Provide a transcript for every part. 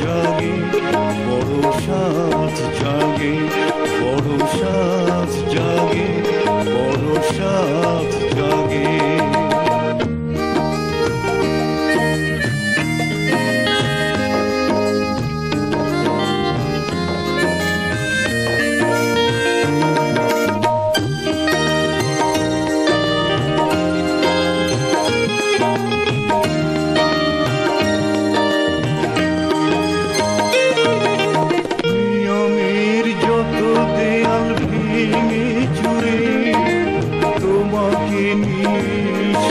জাগে বড় সাথ জাগে বড় সাথ জাগে বড় সাথ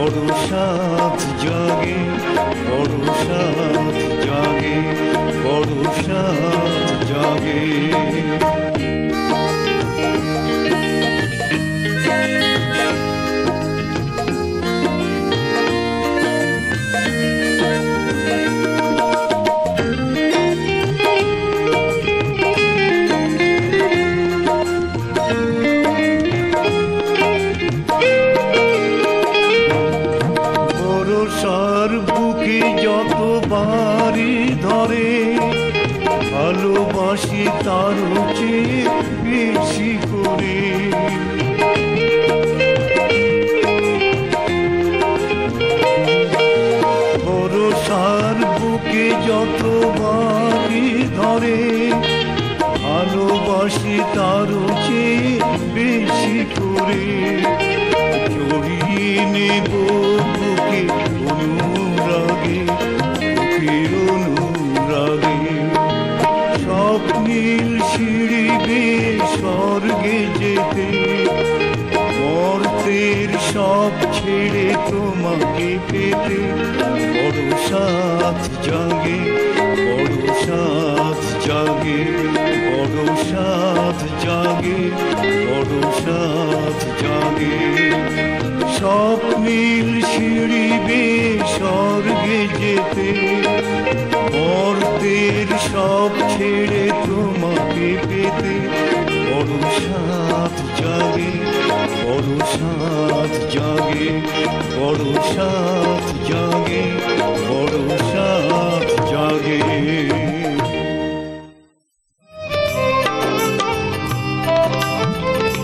বড় সাথ জাগে বড় সাথ জাগে বড় সাথ জাগে। ভরসার বুকে যত বাড়ি ধরে, ভালোবাসি তার চেয়ে বেশি করে। ভরসার বুকে যত বাড়ি ধরে, ভালোবাসি তার চেয়ে বেশি করে। জড়িয়ে নেব বুকে স্বর্গে যেতে, মর্তের সব ছেড়ে তোমাকে পেতে। বড় সাথ জাগে, বড় সাথ জাগে, বড় সাথ জাগে, বড় সাথ জাগে। স্বপ্নীল সিঁড়ি বেয়ে স্বর্গে যেতে, মর্তের সব ছেড়ে তোমাকে পেতে। সাথ জাগে বড় সাত জাগে বড় সাত জাগে।